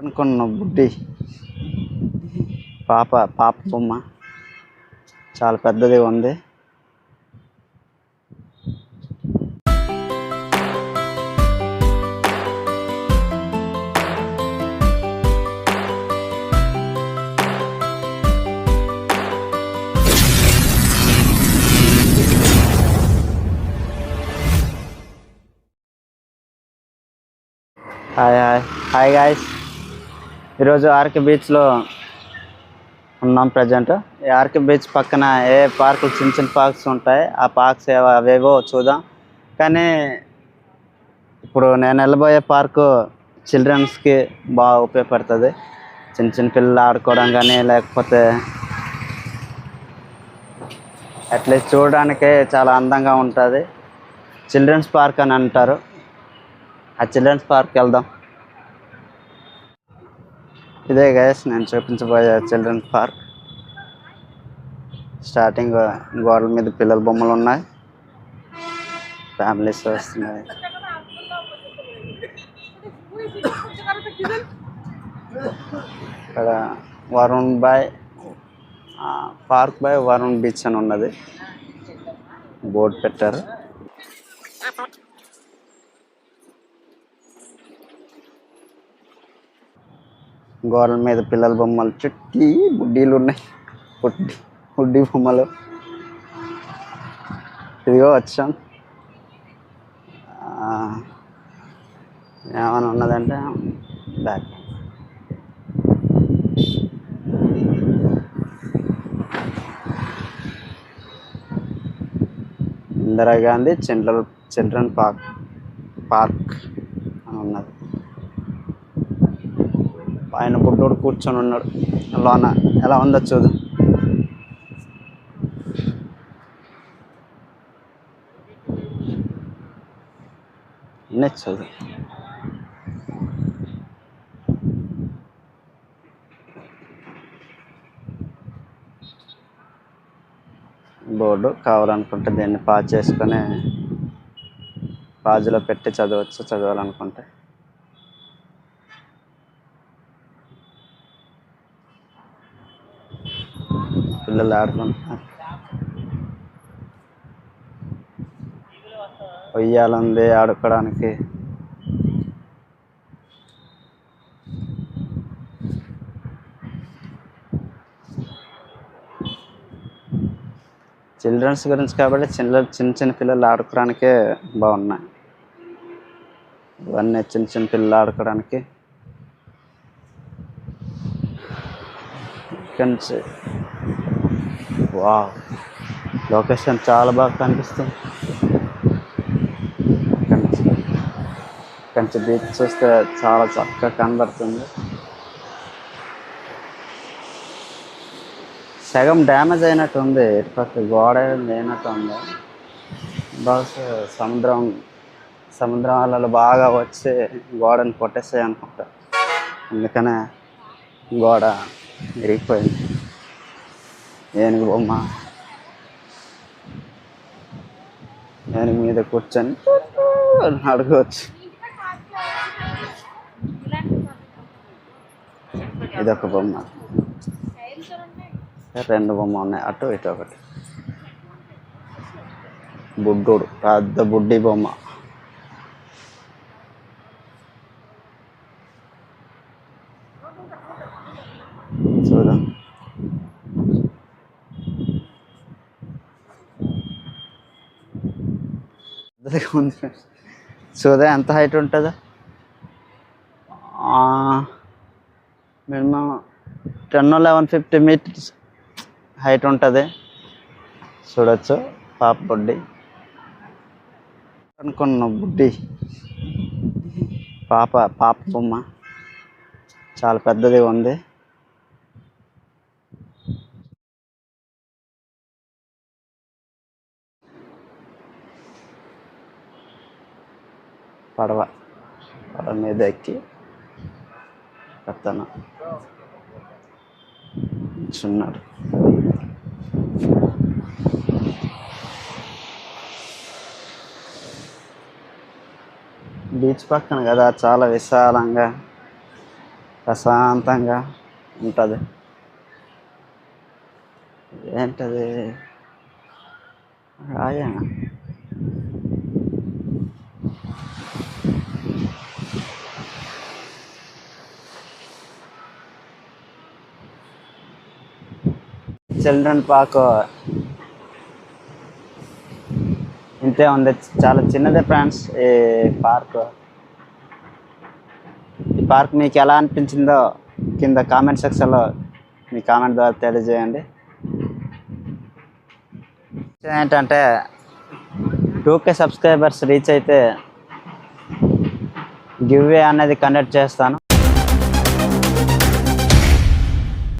అనుకున్న బుడ్డి. పాప పాప బొమ్మ. చాలా పెద్దది ఉంది. హాయ్ హాయ్ హాయ్ గాయస్ ఈరోజు ఆర్కే బీచ్లో ఉన్నాం ప్రజెంట్. ఈ ఆర్కే బీచ్ పక్కన ఏ పార్కులు చిన్న చిన్న పార్క్స్ ఉంటాయి ఆ పార్క్స్ ఏవో అవేవో చూద్దాం. కానీ ఇప్పుడు నేను వెళ్ళబోయే పార్కు చిల్డ్రన్స్కి బాగా ఉపయోగపడుతుంది. చిన్న చిన్న పిల్లలు ఆడుకోవడం కానీ లేకపోతే అట్లీస్ట్ చూడడానికి చాలా అందంగా ఉంటుంది. చిల్డ్రన్స్ పార్క్ అని అంటారు. ఆ చిల్డ్రన్స్ పార్క్ వెళ్దాం. ఇదే గైస్ నేను చూపించబోయే చిల్డ్రన్స్ పార్క్ స్టార్టింగ్ గోడల మీద పిల్లల బొమ్మలు ఉన్నాయి. ఫ్యామిలీస్ వస్తున్నాయి. ఇక్కడ Varun boy park by Varun beach అని ఉన్నది. బోర్డు పెట్టారు. గోడల మీద పిల్లల బొమ్మలు చుట్టి బుడ్డీలు ఉన్నాయి. బుడ్డి బుడ్డి బొమ్మలు. ఇదిగో వచ్చాం ఏమైనా ఉన్నదంటే back Indira Gandhi children children park park అని ఉన్నది. ఆయన బుడ్డోడు కూర్చొని ఉన్నాడు. లోన ఎలా ఉందో చూద్దాం. నచ్చదు బోర్డు కావాలనుకుంటే దీన్ని పా చేసుకొని పాజులో పెట్టి చదవచ్చు చదవాలనుకుంటే. పిల్లలు ఆడుకుంటున్నారు. ఉయ్యాలంది ఆడుకోవడానికి. చిల్డ్రన్స్ గురించి కాబట్టి చిన్న చిన్న చిన్న పిల్లలు ఆడుకోవడానికే బాగున్నాయి. ఇవన్నీ చిన్న చిన్న పిల్లలు ఆడుకోవడానికి. ఇక్కడి నుంచి వావ్ లొకేషన్ చాలా బాగా కనిపిస్తుంది. కంచి బీచ్ చూస్తే చాలా చక్కగా కనబడుతుంది. సగం డ్యామేజ్ అయినట్టు ఉంది. ఇటుపక్క గోడ లేనట్టు ఉంది. బాగా సముద్రం సముద్రం అలలు బాగా వచ్చి గోడని కొట్టేసాయి అనుకుంటా. అందుకనే గోడ విరిగిపోయింది. ఏనుగు బొమ్మ ఏనుగు మీద కూర్చొని అడగవచ్చు ఇదొక బొమ్మ రెండు బొమ్మ ఉన్నాయి అటు ఇటు ఒకటి బుడ్డోడు పెద్ద బుడ్డి బొమ్మ చూద్దాం పెద్దదిగా ఉంది చూదా ఎంత హైట్ ఉంటుందా? Minimum ten eleven fifty metres height ఉంటుంది. చూడొచ్చు పాప బుడ్డి. అనుకున్న బుడ్డి. పాప పాప బొమ్మ. చాలా పెద్దది ఉంది. పడవ. పడవ మీద ఎక్కి కత్తన చున్నాడు బీచ్ పక్కన కదా చాలా విశాలంగా ప్రశాంతంగా ఉంటుంది. ఏంటది? రాయా చిల్డ్రన్ పార్క్ ఇంతే ఉంది. చాలా చిన్నదే ఫ్రెండ్స్ ఈ పార్క్. ఈ పార్క్ మీకు ఎలా అనిపించిందో కింద కామెంట్ సెక్షన్లో మీ కామెంట్ ద్వారా తెలియజేయండి. ఏంటంటే టూకే సబ్స్క్రైబర్స్ రీచ్ అయితే గివ్ వే అనేది కండక్ట్ చేస్తాను.